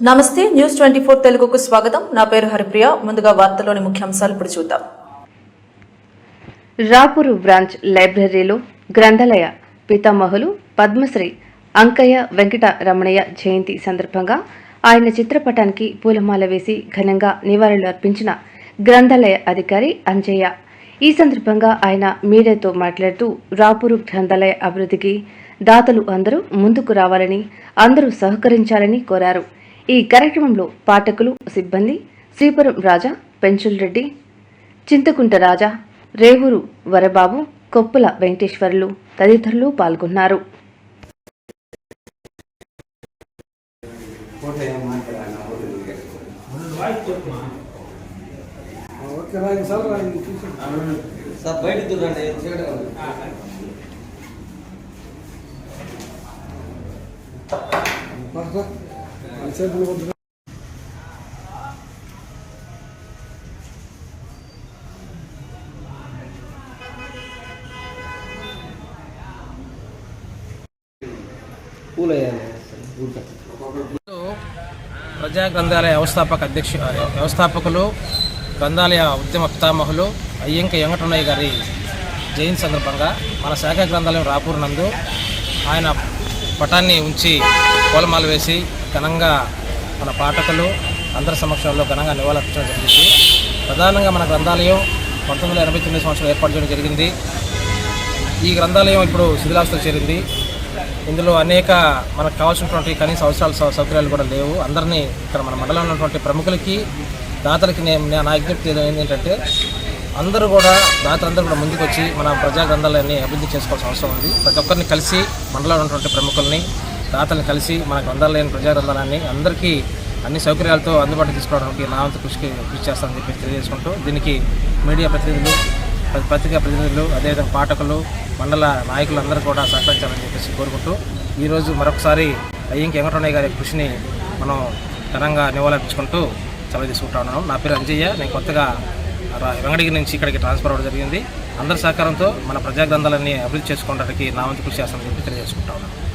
నమస్తే news twenty four తెలుగుకు స్వాగతం. నా పేరు హరిప్రియ. ముందుగా వార్తలోని ముఖ్యాంశాలు ఇప్పుడు చూద్దాం. రాపూరు బ్రాంచ్ లైబ్రరీలో గ్రంథాలయ పితామహులు పద్మశ్రీ అంకయ్య వెంకట రమణయ్య జయంతి సందర్భంగా ఆయన చిత్రపటానికి పూలమాల వేసి ఘనంగా నివాళులు అర్పించిన గ్రంథాలయ అధికారి అంజయ్య. ఈ సందర్భంగా ఆయన మీడియాతో మాట్లాడుతూ రాపూరు గ్రంథాలయ అభివృద్ధికి దాతలు అందరూ ముందుకు రావాలని అందరూ సహకరించాలని కోరారు. ఈ కార్యక్రమంలో పాఠకులు సిబ్బంది శ్రీపురం రాజా పెంచుల్ రెడ్డి చింతకుంట రాజా రేవూరు వరబాబు కొప్పుల వెంకటేశ్వర్లు తదితరులు పాల్గొన్నారు. బయట ప్రజా గ్రంథాలయ వ్యవస్థాపక అధ్యక్ష వ్యవస్థాపకులు గ్రంథాలయ ఉద్యమ పితామహులు అయ్యంక వెంకటన్నయ్య గారి జయంతి సందర్భంగా మన శాఖ గ్రంథాలయం రాపూర్ నందు ఆయన పటాన్ని ఉంచి పూలమాల వేసి ఘనంగా మన పాఠకులు అందరి సమక్షంలో ఘనంగా నివాళులర్పించడం జరిగింది. ప్రధానంగా మన గ్రంథాలయం పంతొమ్మిది వందల ఎనభై తొమ్మిది సంవత్సరంలో ఏర్పాటు చేయడం జరిగింది. ఈ గ్రంథాలయం ఇప్పుడు శిథిలాస్తో చేరింది. ఇందులో అనేక మనకు కావాల్సినటువంటి కనీస అవసరాల సౌ- సౌకర్యాలు కూడా లేవు. అందరినీ ఇక్కడ మన మండలంలో ఉన్నటువంటి ప్రముఖులకి దాతలకి నేను నా నా విజ్ఞప్తి ఏంటంటే అందరూ కూడా దాతలందరూ కూడా ముందుకు వచ్చి మన ప్రజా గ్రంథాలయాన్ని అభివృద్ధి చేసుకోవాల్సిన అవసరం ఉంది. ప్రతి ఒక్కరిని కలిసి మండలంలో ఉన్నటువంటి ప్రముఖుల్ని తాతని కలిసి మనకు గ్రంథాలయాన్ని ప్రజా అందరికీ అన్ని సౌకర్యాలతో అందుబాటు తీసుకోవడానికి నా వంతు కృషికి కృషి చేస్తానని చెప్పి తెలియజేసుకుంటూ దీనికి మీడియా ప్రతినిధులు పత్రికా ప్రతినిధులు అదేవిధంగా పాఠకులు మండల నాయకులు అందరూ కూడా సహకరించాలని చెప్పేసి కోరుకుంటూ ఈరోజు మరొకసారి అయ్యంకి వెంకటరమణయ్య గారి కృషిని మనం ఘనంగా నివాళులర్పించుకుంటూ సెలవు తీసుకుంటా ఉన్నాను. నా పేరు అంజయ్య. నేను కొత్తగా రా- నుంచి ఇక్కడికి ట్రాన్స్ఫర్ అవ్వడం జరిగింది. అందరి సహకారంతో మన ప్రజా గ్రంథాలన్నీ అభివృద్ధి చేసుకోవడానికి నా వంతు కృషి చేస్తానని చెప్పి తెలియజేసుకుంటా ఉన్నాను.